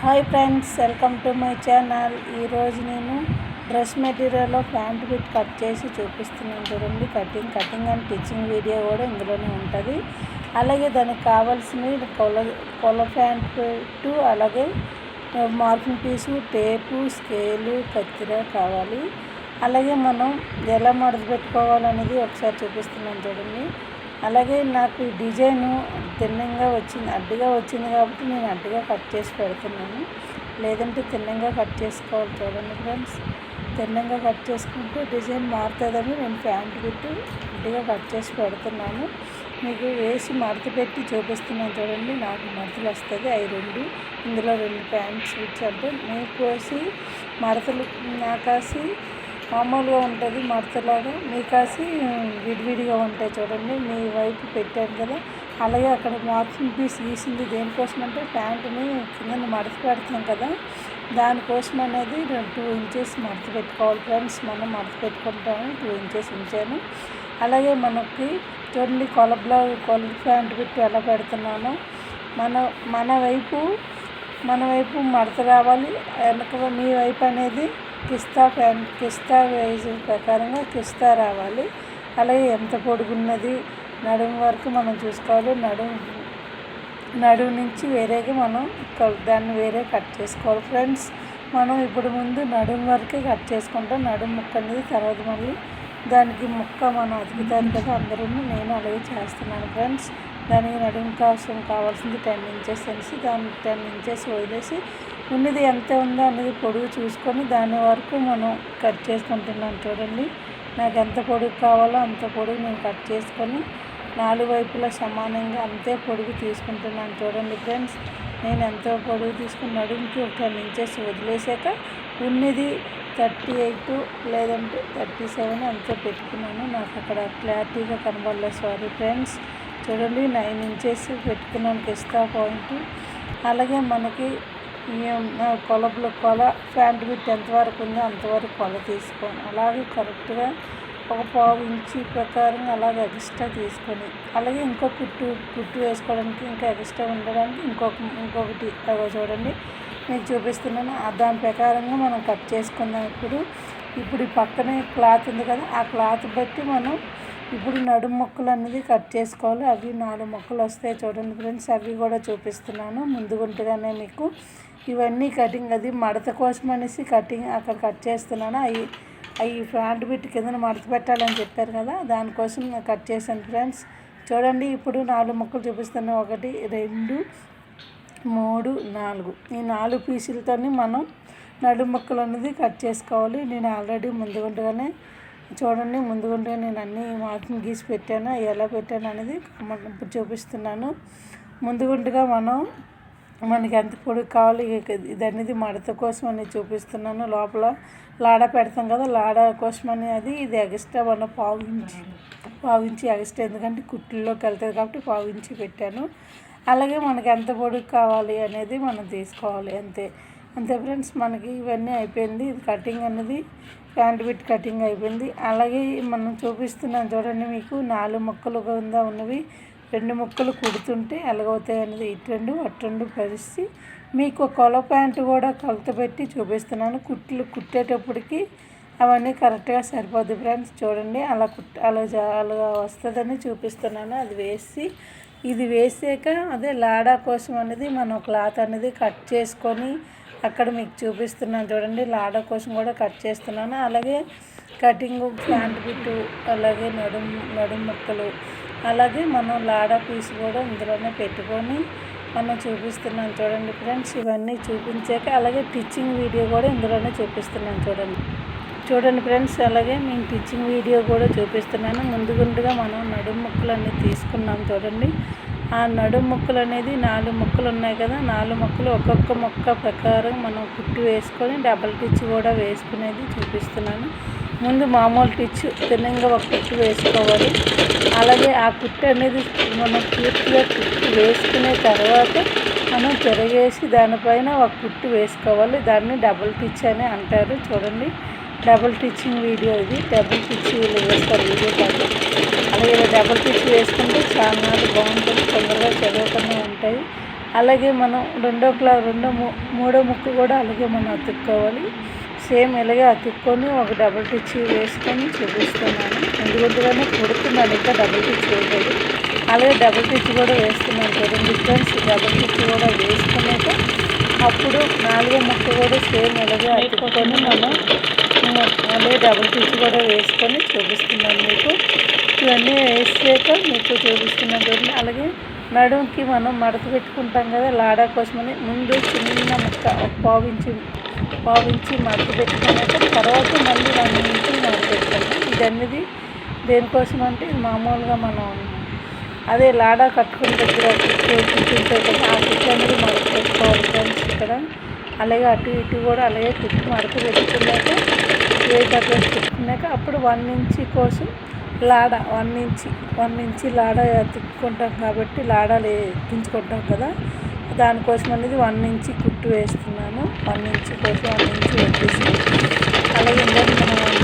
Hi friends welcome to my channel. ఈరోజు నేను dress మెటీరియల్లో ప్యాంట్ బిట్ కట్ చేసి చూపిస్తున్నాను చూడండి. Cutting cutting and stitching video కూడా ఇందులోనే ఉంటుంది. అలాగే దానికి కావాల్సినవి కొల కొల ప్యాంట్ టు అలాగే మార్కింగ్ పీసు టేపు స్కేలు కత్తిర కావాలి. అలాగే మనం ఎలా మడత పెట్టుకోవాలనేది ఒకసారి చూపిస్తున్నాను చూడండి. అలాగే నాకు ఈ డిజైను తిన్నంగా వచ్చింది అడ్డుగా వచ్చింది కాబట్టి నేను అడ్డుగా కట్ చేసి పెడుతున్నాను. లేదంటే తిన్నంగా కట్ చేసుకోవాలి చూడండి ఫ్రెండ్స్. తిన్నంగా కట్ చేసుకుంటే డిజైన్ మారుతుందని నేను ప్యాంట్ పెట్టి అడ్డుగా కట్ చేసి పెడుతున్నాను. మీకు వేసి మడత పెట్టి చూపిస్తున్నాను చూడండి. నాకు మడతలు వస్తుంది అవి రెండు. ఇందులో రెండు ప్యాంట్స్ అంటే మీకు కోసి మడతలు నాకాసి మామూలుగా ఉంటుంది మడతలాగా మీకాసి విడివిడిగా ఉంటాయి చూడండి. మీ వైపు పెట్టాను కదా. అలాగే అక్కడ మార్కింగ్ పీస్ గీసింది దేనికోసం అంటే ప్యాంటుని కింద మడత పెడతాం కదా. దానికోసం అనేది టూ ఇంచెస్ మడత పెట్టుకోవాలి ఫ్రెండ్స్. మనం మడత పెట్టుకుంటాము. టూ ఇంచెస్ ఉంచాను. అలాగే మనకి చూడండి కొల బ్లౌజ్ కొల ప్యాంట్ పెట్టి ఎలా పెడుతున్నాను. మన మన వైపు మన వైపు మడత రావాలి. వెనక మీ వైపు అనేది కిస్తా ప్యాన్ కిస్తా వైజ్ ప్రకారంగా కిస్తా రావాలి. అలాగే ఎంత పొడుగున్నది నడుము వరకు మనం చూసుకోవాలి. నడుము నడుము నుంచి వేరేగా మనం దాన్ని వేరే కట్ చేసుకోవాలి. ఫ్రెండ్స్ మనం ఇప్పుడు ముందు నడుము వరకే కట్ చేసుకుంటాం. నడుము ముక్క అనేది తర్వాత మళ్ళీ దానికి ముక్క మనం అతుకుతాను కదా అందరూ నేను అలాగే చేస్తున్నాను ఫ్రెండ్స్. దానికి నడుము కోసం కావాల్సింది టెన్ ఇంచెస్ తెలిసి దాన్ని టెన్ ఇంచెస్ వదిలేసి ఉన్నది ఎంత ఉందో అనేది పొడుగు చూసుకొని దాని వరకు మనం కట్ చేసుకుంటున్నాను చూడండి. నాకు ఎంత పొడుగు కావాలో అంత పొడుగు నేను కట్ చేసుకొని నాలుగు వైపులా సమానంగా అంతే పొడుగు తీసుకుంటున్నాను చూడండి ఫ్రెండ్స్. నేను ఎంతో పొడుగు తీసుకుని నడుముకి ఒక టెన్ ఇంచెస్ వదిలేసాక ఉన్నది థర్టీ ఎయిట్ లేదంటే థర్టీ సెవెన్ అంతా పెట్టుకున్నాను. నాకు అక్కడ క్లారిటీగా కనబడలేదు. Sorry friends. చూడండి నైన్ ఇంచెస్ పెట్టుకున్నాను కిస్తా పాయింట్. అలాగే మనకి కొలబులు కొల ప్యాంట్ బిట్ ఎంతవరకు ఉందో అంతవరకు కొల తీసుకొని. అలాగే కరెక్ట్గా ఒక పావు ఇంచి ప్రకారం అలాగే ఎక్స్ట్రా తీసుకొని అలాగే ఇంకో కుట్టు కుట్టు వేసుకోవడానికి ఇంకా ఎక్స్ట్రా ఉండడానికి ఇంకొక ఇంకొకటి చూడండి మీకు చూపిస్తున్నాను. దాని ప్రకారంగా మనం కట్ చేసుకుందాం ఇప్పుడు. ఇప్పుడు ఈ పక్కనే క్లాత్ ఉంది కదా ఆ క్లాత్ బట్టి మనం ఇప్పుడు నడుము మొక్కలు అనేది కట్ చేసుకోవాలి. అవి నాలుగు మొక్కలు వస్తాయి చూడండి ఫ్రెండ్స్. అవి కూడా చూపిస్తున్నాను. ముందుగుంటగానే మీకు. ఇవన్నీ కటింగ్ అది మడత కోసం అనేసి కటింగ్ అక్కడ కట్ చేస్తున్నాను. అవి అవి ఫ్యాంట్ బిట్ కింద మడత పెట్టాలని చెప్పారు కదా దానికోసం కట్ చేశాను ఫ్రెండ్స్. చూడండి ఇప్పుడు నాలుగు మొక్కలు చూపిస్తాను ఒకటి రెండు మూడు నాలుగు. ఈ నాలుగు పీసులతోని మనం నడుము మొక్కలు అనేది కట్ చేసుకోవాలి. నేను ఆల్రెడీ ముందుగుంటగానే చూడండి ముందుగుంటే నేను అన్ని మార్కింగ్ గీసి పెట్టాను ఎలా పెట్టాను అనేది ఇప్పుడు చూపిస్తున్నాను. ముందుగుంటగా మనం మనకి ఎంత పొడుగు కావాలి ఇది అనేది మడత కోసం అని చూపిస్తున్నాను. లోపల లాడ పెడతాం కదా లాడ కోసం అనేది ఇది ఎగస్ట్రా మనం పావించి పావించి ఎగస్ట్రా ఎందుకంటే కుట్లలోకి వెళ్తుంది కాబట్టి పావించి పెట్టాను. అలాగే మనకి ఎంత పొడుగు కావాలి అనేది మనం తీసుకోవాలి అంతే. అంతే ఫ్రెండ్స్ మనకి ఇవన్నీ అయిపోయింది. ఇది కటింగ్ అనేది ప్యాంట్ బిట్ కటింగ్ అయిపోయింది. అలాగే మనం చూపిస్తున్నాం చూడండి మీకు నాలుగు మొక్కలు కింద ఉన్నవి. రెండు ముక్కలు కుడుతుంటే ఎలాగవుతాయి అనేది ఇటు రెండు అటు రెండు పరిచి మీకు కొల ప్యాంటు కూడా కొలత పెట్టి చూపిస్తున్నాను. కుట్లు కుట్టేటప్పటికి అవన్నీ కరెక్ట్గా సరిపోద్ది ఫ్రెండ్స్. చూడండి అలా కుట్ అలా అలా వస్తుందని చూపిస్తున్నాను. అది వేసి ఇది వేసాక అదే లాడా కోసం అనేది మనం క్లాత్ అనేది కట్ చేసుకొని అక్కడ మీకు చూపిస్తున్నాను చూడండి. లాడా కోసం కూడా కట్ చేస్తున్నాను. అలాగే కటింగ్ ప్యాంట్ బిట్టు అలాగే నడుము నడుము ముక్కలు అలాగే మనం లాడా పీస్ కూడా ఇందులోనే పెట్టుకొని మనం చూపిస్తున్నాం చూడండి ఫ్రెండ్స్. ఇవన్నీ చూపించాక అలాగే టిచ్చింగ్ వీడియో కూడా ఇందులోనే చూపిస్తున్నాను చూడండి. చూడండి ఫ్రెండ్స్ అలాగే మేము టిచ్చింగ్ వీడియో కూడా చూపిస్తున్నాను. ముందు గుండుగా మనం నడుము ముక్కలు అన్నీ తీసుకున్నాం చూడండి. ఆ నడుము ముక్కలు అనేది నాలుగు ముక్కలు ఉన్నాయి కదా నాలుగు ముక్కలు ఒక్కొక్క మొక్క ప్రకారం మనం కుట్టి వేసుకొని డబల్ టిచ్ కూడా వేసుకునేది చూపిస్తున్నాను. ముందు మామూలు టిచ్ తిన్నంగా ఒక కుట్టు వేసుకోవాలి. అలాగే ఆ కుట్టు అనేది మనం పూర్తిగా కుట్టు వేసుకునే తర్వాత మనం తిరగేసి దానిపైన ఒక కుట్టు వేసుకోవాలి. దాన్ని డబుల్ టిచ్ అని అంటారు. చూడండి. డబుల్ టిచ్చింగ్ వీడియో ఇది. డబుల్ టిచ్ వీళ్ళు వేస్తారు. వీడియో కాదు. అలాగే డబుల్ టిచ్ వేసుకుంటే చాలా బాగుంటుంది తొందరగా చదవకుండా ఉంటాయి. అలాగే మనం రెండో క్లా రెండో మూడో ముక్కు కూడా అలాగే మనం అతుక్కోవాలి. సేమ్ ఇలాగే అతుక్కొని ఒక డబుల్ టిచ్ వేసుకొని చూపిస్తున్నాను ఎందుకంటే కుడుతున్నాను ఇంకా డబుల్ టిచ్ వేయలేదు. అలాగే డబుల్ టిచ్ కూడా వేస్తున్నాను చూడండి. డిఫరెన్స్ డబుల్ టిచ్ కూడా వేసుకున్నాక అప్పుడు నాలుగో ముక్క కూడా సేమ్ ఇలాగే అతుక్కొని మనం అలాగే డబుల్ టిచ్ కూడా వేసుకొని చూపిస్తున్నాను మీకు. ఇవన్నీ వేసాక మీకు చూపిస్తున్నాను చూడండి. అలాగే నడుముకి మనం మడత పెట్టుకుంటాం కదా లాడా కోసమని ముందు చిన్న ముక్క ఒక పావించి పావించి మడత పెట్టుకున్నాక తర్వాత మళ్ళీ దాని నుంచి మడత పెట్టుకుంటాం. ఇది అనేది దేనికోసం అంటే మామూలుగా మనం అదే లాడా కట్టుకున్న దగ్గర కుట్టుంటాయి కదా ఆ కుట్టు అనేది మడత పెట్టుకోవాలి ఫ్రెండ్స్ ఇక్కడ. అలాగే అటు ఇటు కూడా అలాగే కుట్టు మడత పెట్టుకున్నాక ఏ కట్టు పెట్టుకున్నాక అప్పుడు వన్ ఇంచ్ కోసం లాడ వన్ ఇంచి వన్ ఇంచి లాడ ఎత్తుకుంటాం కాబట్టి లాడలు ఎక్కించుకుంటాం కదా. దానికోసం అనేది వన్ ఇంచి కుట్టు వేస్తున్నాను. వన్ ఇంచి కోసం వన్ ఇంచి వచ్చేసి అలాగే మనం మనం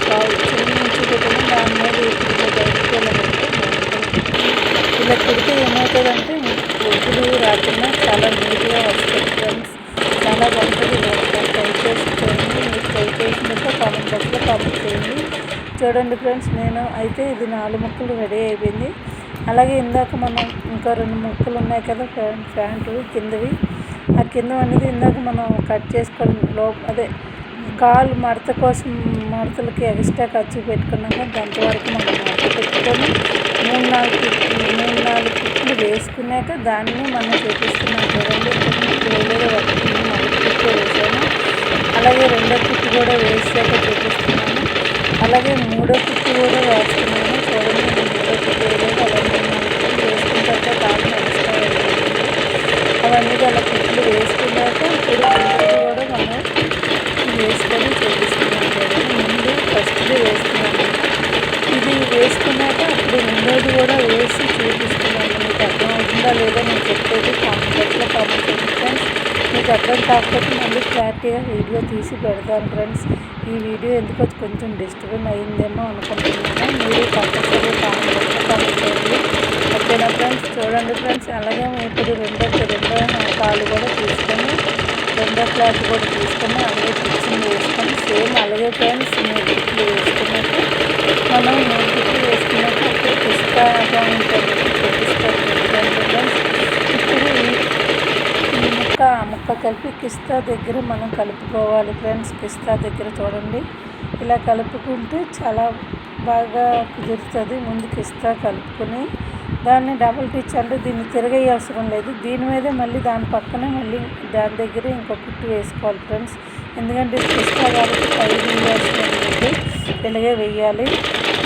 చిన్న ఇంచి పెట్టిన దాని మీద ఇలా ఇలా కుడితే ఏమవుతుందంటే ఒడ్డులు రాకుండా చాలా నీట్గా వస్తుంది ఫ్రెండ్స్ చాలా బాగుంటుంది ట్రై చేసుకోండి మీరు ట్రై చేసినట్టు కామెంట్ బాక్స్లో కామెంట్ చేయండి చూడండి ఫ్రెండ్స్ నేను అయితే ఇది నాలుగు ముక్కలు రెడీ అయిపోయింది. అలాగే ఇందాక మనం ఇంకా రెండు ముక్కలు ఉన్నాయి కదా ప్యాంటు కిందవి. ఆ కింద అనేది ఇందాక మనం కట్ చేసుకోవడం లో అదే కాలు మడత కోసం మడతలకి ఎక్స్ట్రా ఖర్చు పెట్టుకున్నాక వరకు మనం మడత పెట్టుకొని మూడు నాలుగు మూడు నాలుగు కుట్లు వేసుకున్నాక దాన్ని మనం చూపిస్తున్నాం చూడండి. వేరేగా పట్టుకుని వేసాము అలాగే రెండో కుట్టు కూడా వేసాక చూపిస్తున్నాను. అలాగే మూడో కుట్టు కూడా వేస్తున్నాము చూడండి మూడో కుట్టు కూడా అవన్నీ వేసుకున్న తర్వాత బాగా నడుస్తాయి అవన్నీ అలా కుట్లు వేసుకున్నాక ఇప్పుడు కూడా మనం వేసుకొని చూపిస్తున్నాం ముందు ఫస్ట్ది వేస్తున్నాను ఇది వేసుకున్నాక అప్పుడు రెండోది కూడా వేసి చూపిస్తున్నాను మీకు అర్థమవుతుందా లేదా నేను చెప్పేది కామెంట్లో కామెంట్ ఫ్రెండ్స్ మీకు అర్థం కాకపోతే మళ్ళీ క్లారిటీగా వీడియో తీసి పెడతాను ఫ్రెండ్స్ ఈ వీడియో ఎందుకో కొంచెం డిస్టర్బ్ అయిందేమో అనుకుంటున్నాను. మీరు కంపల్సరీ కామెంట్ ఓకేనా ఫ్రెండ్స్? చూడండి ఫ్రెండ్స్ అలాగే ఇప్పుడు రెండో రెండో కాలు కూడా తీసుకొని రెండో క్లాత్ కూడా తీసుకొని అలాగే కిచెన్ వేసుకొని సేమ్ అలాగే ఫ్రెండ్స్ మూడు వేసుకున్నట్టు మనం మూడు వేసుకున్నట్టు పిస్తా ఉంటుంది పిస్తా ఫ్రెండ్స్ ఇప్పుడు ముక్క కలిపి కిస్తా దగ్గర మనం కలుపుకోవాలి ఫ్రెండ్స్. కిస్తా దగ్గర చూడండి. ఇలా కలుపుకుంటే చాలా బాగా కుదురుతుంది ముందు కిస్తా కలుపుకొని. దాన్ని డబుల్ టిచ్ అంటే దీన్ని తిరగయ్యే అవసరం లేదు. దీని మీదే మళ్ళీ దాని పక్కనే మళ్ళీ దాని దగ్గర ఇంకో కుట్టు వేసుకోవాలి ఫ్రెండ్స్. ఎందుకంటే కిస్తా కాబట్టి పైకి వేయాల్సిన ఇలాగే వేయాలి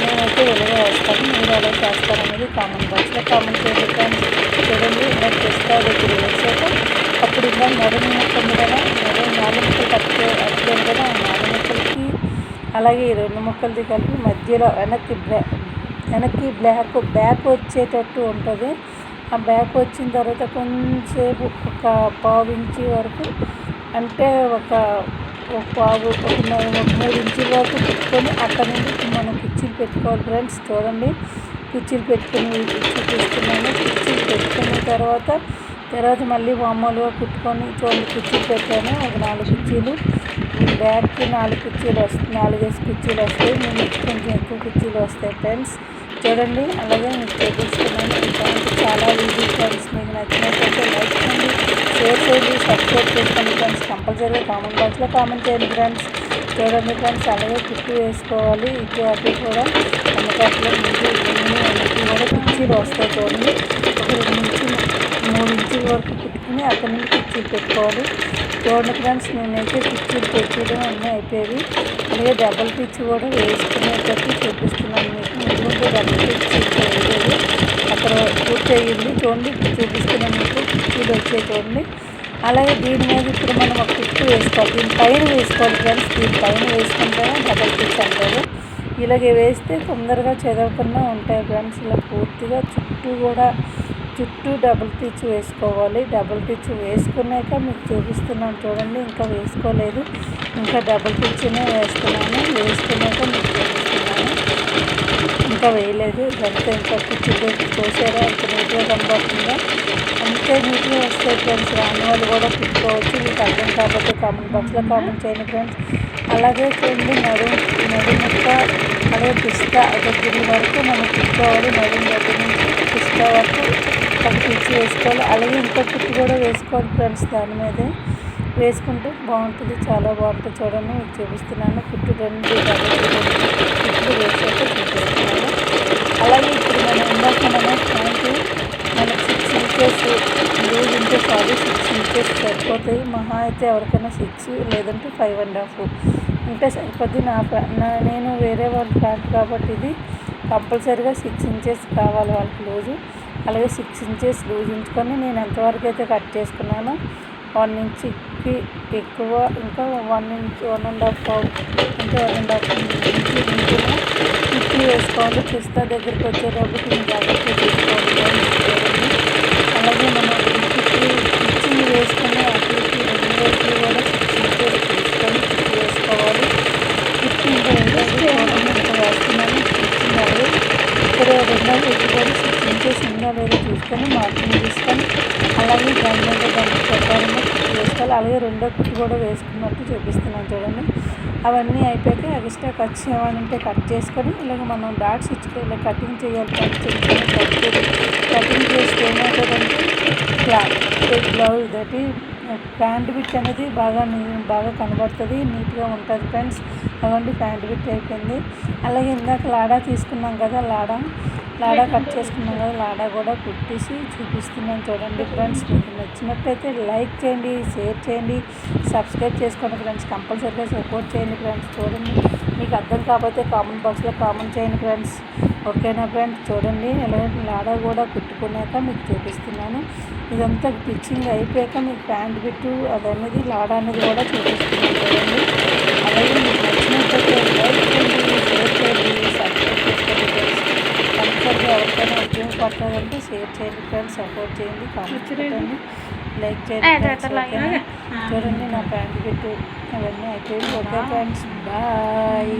నేనైతే ఇలాగే వేస్తాను మీరు ఎలా చేస్తారనేది కామెంట్ బాక్స్లో కామెంట్ చేయండి ఫ్రెండ్స్. చూడండి ఇలా కిస్తా దగ్గర వేసాక అప్పుడు ఇంకా నడుము కదా నడుము నాలుగు ముక్కలు కట్టే అట్లేదు కదా నాలుగు ముక్కలకి అలాగే ఈ రెండు ముక్కలది కలిపి మధ్యలో వెనక్కి వెనక్కి బ్లాక్ బ్యాక్ వచ్చేటట్టు ఉంటుంది. ఆ బ్యాక్ వచ్చిన తర్వాత కొంచెంసేపు ఒక పావు ఇంచి వరకు అంటే ఒక ఒక పావు ఒక మూడు ఇంచుల వరకు పెట్టుకొని అక్కడ నుండి మనం కుర్చీలు పెట్టుకోవాలి ఫ్రెండ్స్. చూడండి కుర్చీలు పెట్టుకుని చూపిస్తున్నాను. కుర్చీలు పెట్టుకున్న తర్వాత తర్వాత మళ్ళీ మామూలుగా కుట్టుకొని చూడండి కుర్చీలు పెట్టాను. ఒక నాలుగు కుర్చీలు. బ్యాగ్కి నాలుగు కుర్చీలు వస్తాయి నాలుగేసి కుర్చీలు వస్తాయి. మేము కొంచెం ఎక్కువ కుర్చీలు వస్తాయి ఫ్రెండ్స్. చూడండి అలాగే మీకు చూపిస్తున్నాను. చాలా ఈజీ ఫ్రెండ్స్. మీకు నచ్చినట్లయితే లైక్ చేయండి షేర్ చేయండి సబ్స్క్రైబ్ చేసుకోండి ఫ్రెండ్స్. కంపల్సరీగా కామెంట్ బాక్స్లో కామెంట్ చేయండి ఫ్రెండ్స్. చూడండి ఫ్రెండ్స్ అలాగే కుట్టి వేసుకోవాలి. ఇటు అటు కూడా అందుకట్లో మీకు కూడా కుర్చీలు వస్తాయి చూడండి. ఒక రెండు నుంచి మూడు ఇంచుల వరకు కుట్టుకుని అక్కడి నుంచి కుర్చీలు పెట్టుకోవాలి. చూడండి ఫ్రెండ్స్ నేనైతే కుర్చీలు పెట్టడం అన్నీ అయిపోయాయి అలాగే డబల్ పిచ్ కూడా వేసుకునేటట్టు చూపిస్తున్నాను మీకు. ముందు డబల్ పిచ్ వేయలేదు అక్కడ పూర్తి అయ్యింది. చూడండి చూపిస్తున్నాను మీకు. కుర్చీలు వచ్చే చూడండి. అలాగే దీని మీద ఇప్పుడు మనం ఒక కుట్టు వేసుకోవాలి. దీని పైన వేసుకోవాలి ఫ్రెండ్స్. దీని పైన వేసుకుంటేనే డబల్ పిచ్ అంటారు. ఇలాగే వేస్తే తొందరగా చదవకుండా ఉంటాయి ఫ్రెండ్స్. ఇలా పూర్తిగా చుట్టూ కూడా చుట్టూ డబుల్ టిచ్ వేసుకోవాలి. డబుల్ టిచ్ వేసుకున్నాక మీకు చూపిస్తున్నాను చూడండి ఇంకా వేసుకోలేదు. ఇంకా డబుల్ టిచ్నే వేస్తున్నాను. వేసుకున్నాక మీకు చూపిస్తున్నాను. ఇంకా వేయలేదు. ఇదంతా ఇంకా కుర్చీ చూసారా అంత నీట్గా కనబడుతుందో? అంతే నీట్గా వస్తాయి ఫ్రెండ్స్ రాని వాళ్ళు కూడా కుట్టుకోవచ్చు మీకు అర్థం కాబట్టి కామెంట్ బాక్స్లో కామెంట్ చేయండి ఫ్రెండ్స్. అలాగే చూడండి నడు నడుముక్క అలాగే పిస్తా దగ్గర వరకు మనం కుట్టుకోవాలి నడుము దగ్గర నుంచి పిస్తా వరకు ఒక పిచ్చి వేసుకోవాలి. అలాగే ఇంకో కుట్టు కూడా వేసుకోవాలి ఫ్రెండ్స్ దాని మీదే. వేసుకుంటే బాగుంటుంది చాలా బాగుంటుంది చూడండి మీకు చూపిస్తున్నాను. కుట్టు రెండు కుట్లు వేసాక చూపిస్తున్నాను. అలాగే ఇప్పుడు మనం ఇందాక మనం ప్యాంటు మనకి సిక్స్ ఇంచెస్ లూజ్ ఉంటే చాలు సిక్స్ ఇంచెస్ సరిపోతాయి. మహా అయితే ఎవరికైనా సిక్స్ లేదంటే ఫైవ్ అండ్ హాఫ్ ఉంటే సరిపోద్ది నా ఫ్యా నా నేను వేరే వాళ్ళ ప్యాంట్ కాబట్టి ఇది కంపల్సరీగా సిక్స్ ఇంచెస్ కావాలి వాళ్ళకి లూజు. అలాగే సిక్స్ ఇంచెస్ లూజ్ ఉంచుకొని నేను ఎంతవరకు అయితే కట్ చేసుకున్నానో వన్ ఇంచ్కి ఎక్కువ ఇంకా one inch one and half అంటే వన్ అండ్ హాఫ్ ఇంచు ఇంచున వేసుకోవాలి. పిస్తా దగ్గరికి వచ్చేటప్పుడు నేను జాగ్రత్త తీసుకోవాలి అలాగే మనం ఇంటికి కుచ్చి వేసుకొని అటు రెండు వైపులు కూడా సిక్స్ ఇంచెస్ తీసుకొని కుట్టి వేసుకోవాలి. కుట్టి ఇంకా వేయాలి వేస్తున్నాను. ఇక్కడ రెండో వైపు కూడా సిక్స్ వేరే లేదో చూసుకొని మార్కింగ్ తీసుకొని అలాగే దాని మీద దాని వేసుకోవాలి అలాగే రెండో కుట్టు కూడా వేసుకున్నట్టు చూపిస్తున్నాను చూడండి. అవన్నీ అయిపోయాక ఎక్స్ట్రా కట్ చేయాలంటే కట్ చేసుకొని ఇలాగ మనం డాట్స్ ఇచ్చుకో ఇలా కటింగ్ చేయాలి. కట్ చేసుకొని కట్ చేసి కటింగ్ చేస్తే ఏమవుతుందంటే క్లాత్ బ్లౌజ్ దటి ప్యాంట్ బిట్ అనేది బాగా నీ- బాగా కనబడుతుంది నీట్గా ఉంటుంది ఫ్రెండ్స్ అవ్వండి ప్యాంట్ బిట్ అయిపోయింది. అలాగే ఇందాక లాడా తీసుకున్నాం కదా లాడా. లాడా కట్ చేసుకున్నాం కదా లాడా కూడా కుట్టేసి చూపిస్తున్నాను చూడండి ఫ్రెండ్స్. మీకు నచ్చినట్టయితే లైక్ చేయండి షేర్ చేయండి సబ్స్క్రైబ్ చేసుకోండి ఫ్రెండ్స్. కంపల్సరీగా సపోర్ట్ చేయండి ఫ్రెండ్స్. చూడండి మీకు అర్థం కాకపోతే కామెంట్ బాక్స్లో కామెంట్ చేయండి ఫ్రెండ్స్. ఓకేనా ఫ్రెండ్స్? చూడండి ఎలా లాడా కూడా కుట్టుకున్నాక మీకు చూపిస్తున్నాను. ఇదంతా స్టిచ్చింగ్ అయిపోయాక మీకు ప్యాంట్ బిట్టు అదనేది లాడా అనేది కూడా చూపిస్తున్నాను చూడండి. అలాగే మీకు నచ్చినట్టయితే లైక్ చేయండి షేర్ చేయండి సబ్స్క్రైబ్ చేసుకోండి ఫ్రెండ్స్ కంపల్సరీగా ఎవరికైనా ఉపయోగపడుతుందంటే షేర్ చేయండి ఫ్రెండ్స్ సపోర్ట్ చేయండి కామెంట్ చేయండి లైక్ చేయండి చూడండి నా ప్యాంట్ బిట్టు అవన్నీ అయిపోయింది. Okay friends bye.